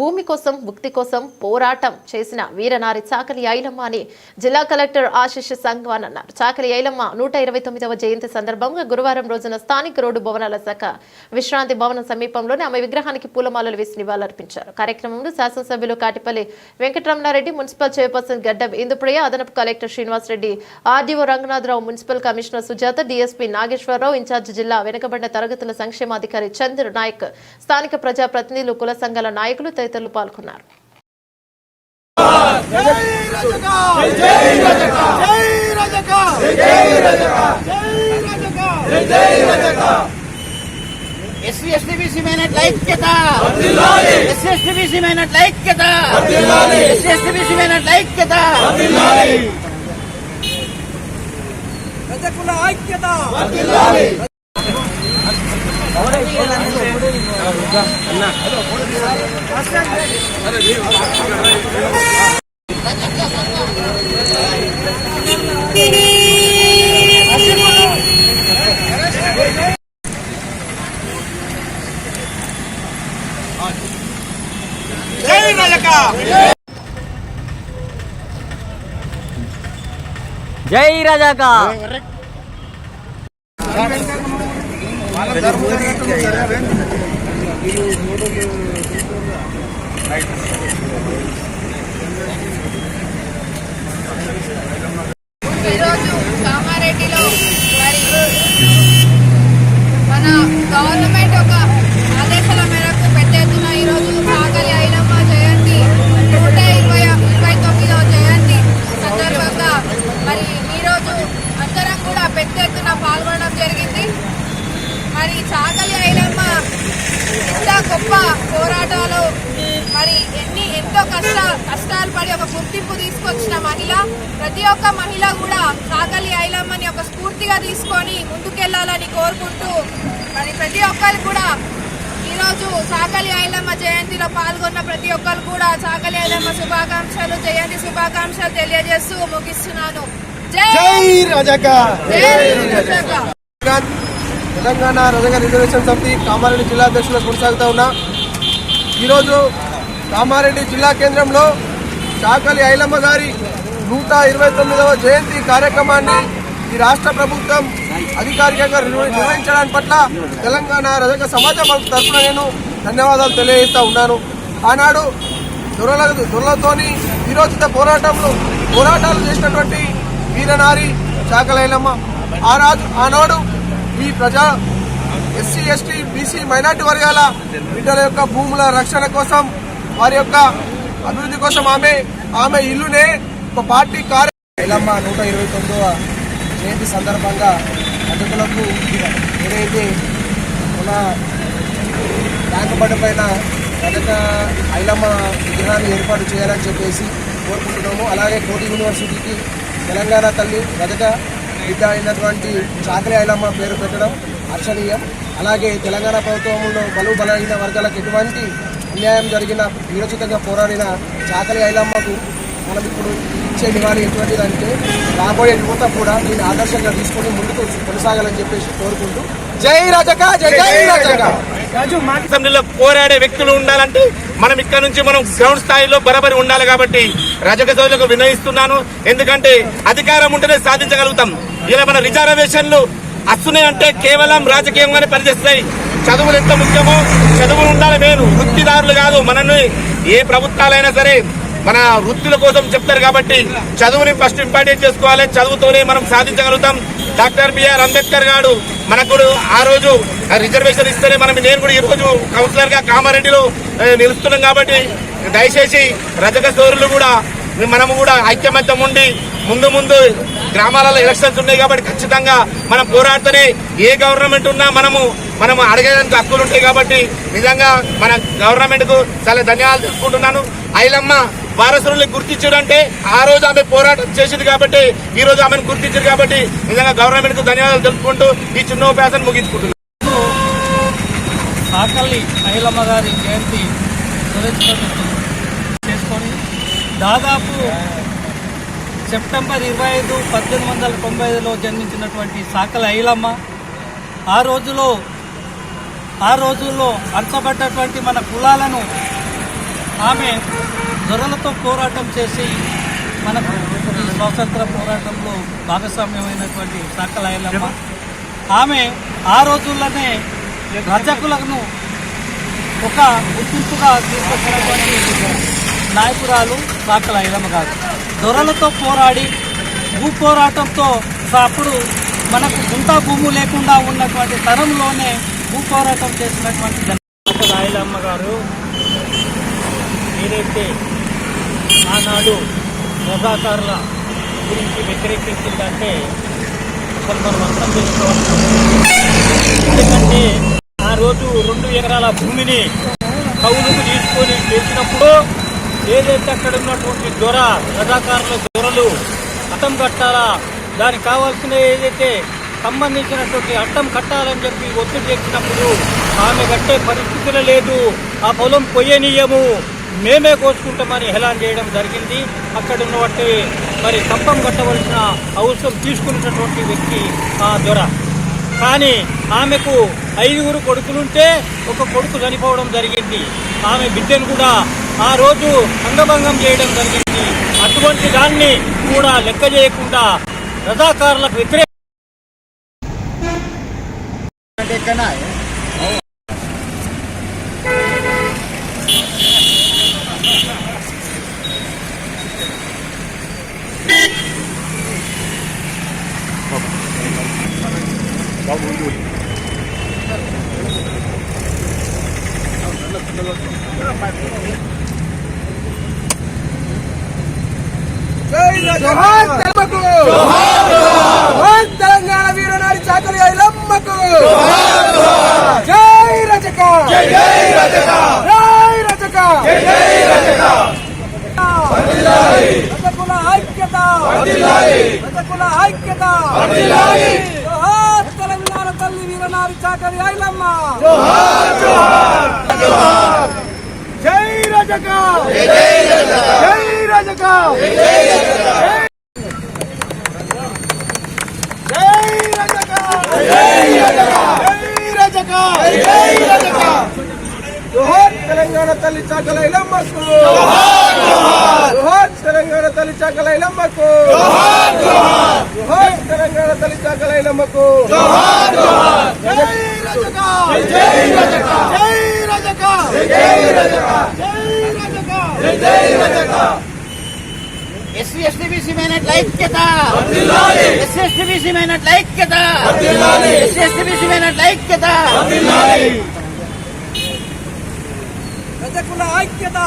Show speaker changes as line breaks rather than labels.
భూమి కోసం ముక్తి కోసం పోరాటం చేసిన వీరనారి చాకలి ఐలమ్మ అని జిల్లా కలెక్టర్ ఆశిష్ సంగ్వాన్ అన్నారు. చాకలి ఐలమ్మ నూట ఇరవై తొమ్మిదవ జయంతి సందర్భంగా గురువారం రోజున స్థానిక రోడ్డు భవనాల శాఖ విశ్రాంతి భవనం సమీపంలోనే ఆమె విగ్రహానికి పూలమాలలు వేసి నివాళులర్పించారు. కార్యక్రమంలో శాసనసభ్యులు కాటిపల్లి వెంకటరమణారెడ్డి మున్సిపల్ చైర్పర్సన్ గడ్డ ఇందుప్రియ అదనపు collector Srinivas Reddy RDO Ranganatharao municipal commissioner Sujatha DSP Nageswararao in charge జిల్లా వెనుకబడిన తరగతుల సంక్షేమాధికారి చంద్ర నాయక్ స్థానిక ప్రజాప్రతినిధులు కుల సంఘాల నాయకులు తదితరులు పాల్గొన్నారు
ఎస్సీ ఎస్టీబీసీ మైనట్ ఐక్యత ఎస్సీ ఎస్టీబీసీ మైనట్ ఐక్యత ఎస్సీ ఎస్టీబీసీ మైనట్ ఐక్యత
ప్రజకుల ఐక్యత జై రజక
జై రజాక
రైట్ కామారెడ్డిలో మరి మన గవర్నమెంట్ ఒక ఆదేశాల మేరకు పెద్ద ఎత్తున ఈరోజు సాగలి ఐలమ్మ జయంతి నూట ఇరవై ఇరవై తొమ్మిదవ జయంతి సందర్భంగా మరి ఈరోజు అందరం కూడా పెద్ద ఎత్తున పాల్గొనడం జరిగింది మరి చాగలి ఐలమ్మ ఇంత గొప్ప పోరాటాలు మరి ఎన్ని ఎంతో కష్ట కష్టాలు పడి గుర్తింపు తీసుకొచ్చిన మహిళ ప్రతి ఒక్క మహిళ కూడా చాగలి ఐలమ్మని ఒక స్ఫూర్తిగా తీసుకొని ముందుకెళ్ళాలని కోరుకుంటూ మరి ప్రతి ఒక్కరు కూడా ఈరోజు చాకలి ఐలమ్మ జయంతిలో పాల్గొన్న ప్రతి ఒక్కరు కూడా చాకలి ఐలమ్మ శుభాకాంక్షలు జయంతి శుభాకాంక్షలు తెలియజేస్తూ ముగిస్తున్నాను.
తెలంగాణ రజక రిజర్వేషన్ సమితి కామారెడ్డి జిల్లా అధ్యక్షులు కొనసాగుతా ఉన్నా. ఈరోజు కామారెడ్డి జిల్లా కేంద్రంలో చాకలి ఐలమ్మ గారి నూట ఇరవై తొమ్మిదవ జయంతి కార్యక్రమాన్ని ఈ రాష్ట్ర ప్రభుత్వం అధికారికంగా నిర్వహించడానికి పట్ల తెలంగాణ రజక సమాజం తరఫున నేను ధన్యవాదాలు తెలియజేస్తా ఉన్నాను. ఆనాడు దొరల దొరలతోని విరోచిత పోరాటంలో పోరాటాలు చేసినటువంటి వీరనారి చాకలైలమ్మ ఆ రాజు ఆనాడు ఈ ప్రజా ఎస్సీ ఎస్టీ బీసీ మైనార్టీ వర్గాల బిడ్డల యొక్క భూముల రక్షణ కోసం వారి యొక్క అభివృద్ధి కోసం ఆమె ఆమె ఇల్లునే ఒక పార్టీ కార్య ఐలమ్మ నూట ఇరవై తొమ్మిదవ జయంతి సందర్భంగా అతిథులకు ఏదైతే మన ట్యాంక్ బండ్ పైన రజక ఐలమ్మ విగ్రహాన్ని ఏర్పాటు చేయాలని చెప్పేసి కోరుకుంటున్నాము. అలాగే కోటి యూనివర్సిటీకి తెలంగాణ తల్లి రజక బిడ్డ అయినటువంటి చాకలి ఐలమ్మ పేరు పెట్టడం అర్చనీయం. అలాగే తెలంగాణ ప్రభుత్వంలో బలు బలహీన వర్గాలకు ఎటువంటి అన్యాయం జరిగిన వీరోచితంగా పోరాడిన చాకలి ఐలమ్మకు మనం ఇప్పుడు ఇచ్చే నివాళి ఎటువంటిదంటే రాబోయే యువత కూడా దీన్ని ఆదర్శంగా తీసుకొని ముందుకు కొనసాగాలని చెప్పేసి కోరుకుంటూ జై రజక జై జై రజక
అసెంబ్లీలో పోరాడే వ్యక్తులు ఉండాలంటే మనం ఇక్కడ నుంచి మనం గ్రౌండ్ స్థాయిలో బరాబరి ఉండాలి కాబట్టి రజక సోదరులకు వినయిస్తున్నాను. ఎందుకంటే అధికారం ఉంటేనే సాధించగలుగుతాం. ఇలా మన రిజర్వేషన్లు వస్తున్నాయి అంటే కేవలం రాజకీయంగానే పనిచేస్తాయి. చదువులు ఎంత ముఖ్యమో చదువులు ఉండాలి మేలు. వృత్తిదారులు కాదు మనల్ని ఏ ప్రభుత్వాలైనా సరే మన వృత్తుల కోసం చెప్తారు కాబట్టి చదువుని ఫస్ట్ ఇంపార్టెంట్ చేసుకోవాలి. చదువుతోనే మనం సాధించగలుగుతాం. డాక్టర్ బిఆర్ అంబేద్కర్ గారు మనకు ఆ రోజు రిజర్వేషన్ ఇస్తేనే మనం నేను కూడా ఈ రోజు కౌన్సిలర్గా కామారెడ్డిలో నిలుస్తున్నాం కాబట్టి దయచేసి రజక సోదరులు కూడా మనము కూడా ఐక్యమత్యం ఉండి ముందు ముందు గ్రామాలలో ఎలక్షన్స్ ఉన్నాయి కాబట్టి ఖచ్చితంగా మనం పోరాడుతూనే ఏ గవర్నమెంట్ ఉన్నా మనము మనము అడగడానికి హక్కులు ఉంటాయి కాబట్టి నిజంగా మన గవర్నమెంట్కు చాలా ధన్యవాదాలు తెలుపుకుంటున్నాను. ఐలమ్మ వారసుల్ని గుర్తించారంటే ఆ రోజు ఆమె పోరాటం చేసింది కాబట్టి ఈ రోజు ఆమెను గుర్తించారు కాబట్టి నిజంగా గవర్నమెంట్కు ధన్యవాదాలు తెలుపుకుంటూ ఈ చిన్న ఉపన్యాసాన్ని ముగించుకుంటున్నాను.
సాకల్లి ఐలమ్మ గారి జయంతి దాదాపు సెప్టెంబర్ ఇరవై ఐదు పద్దెనిమిది వందల తొంభై ఐదులో జన్మించినటువంటి సాకల ఐలమ్మ. ఆ రోజులో ఆ రోజుల్లో అణచబడ్డటువంటి మన కులాలను ఆమె దొరలతో పోరాటం చేసి మనకు స్వాతంత్ర పోరాటంలో భాగస్వామ్యమైనటువంటి సాకల ఐలమ్మ. ఆమె ఆ రోజుల్లోనే రజకులను ఒక గుర్తింపుగా తీసుకొచ్చినటువంటి నాయకురాలు. సాకల ఐలమ్మ గారు దొరలతో పోరాడి భూ పోరాటంతో అప్పుడు మనకు గుంటా భూము లేకుండా ఉన్నటువంటి తరంలోనే భూ పోరాటం చేసినటువంటి
రాయలమ్మ గారు ఏదైతే ఆనాడు రజాకారుల గురించి వ్యతిరేకించిందంటే అసలు మనం అర్థం చేసుకోవాలి ఎందుకంటే ఆ రోజు రెండు ఎకరాల భూమిని కౌలుకు తీసుకొని చేసినప్పుడు ఏదైతే అక్కడ ఉన్నటువంటి దొర రజాకారుల దొరలు అట్టం కట్టాలా దానికి కావాల్సిన ఏదైతే సంబంధించినటువంటి అట్టం కట్టాలని చెప్పి ఒత్తిడి చేసినప్పుడు ఆమె కట్టే పరిస్థితులు లేదు ఆ పొలం పొయ్యనీయము మేమే కోసుకుంటామని హెలాన్ చేయడం జరిగింది. అక్కడ ఉన్నటువంటి మరి కంపం కట్టవలసిన అవసరం తీసుకున్నటువంటి వ్యక్తి ఆ దొర. కానీ ఆమెకు ఐదుగురు కొడుకులుంటే ఒక కొడుకు చనిపోవడం జరిగింది. ఆమె బిడ్డను కూడా ఆ రోజు అంగభంగం చేయడం జరిగింది. అటువంటి దాన్ని కూడా లెక్క చేయకుండా రజాకారులకు వ్యతిరేక
జోహార్ తెలంగాణ వీరనారి చాకలి ఐలమ్మకు జై రజక. జై రజక. జై రజక. జై రజక. రజకుల ఐక్యత రజకుల ఐక్యత తెలంగాణ తల్లి వీరనారి చాకలి ఐలమ్మ జై రజక జై రజక జై రజక జోహార్ తెలంగాణ తల్లి చాకల ఇలమ్మకు తెలంగాణ తల్లి చాకల ఇలమ్మకు తెలంగాణ తల్లి చాకల ఇలమ్మకు జై రజక జై రజక! జై రజక! జై రజక! జై Rajaka!
SC ST BC minority ఐక్యత ఎస్సీ ఎస్టీ బీసీ మైనార్టీ ఐక్యత ఎస్సీ ఎస్టీ బీసీ మైనార్టీ ఐక్యత
రజకుల ఐక్యత.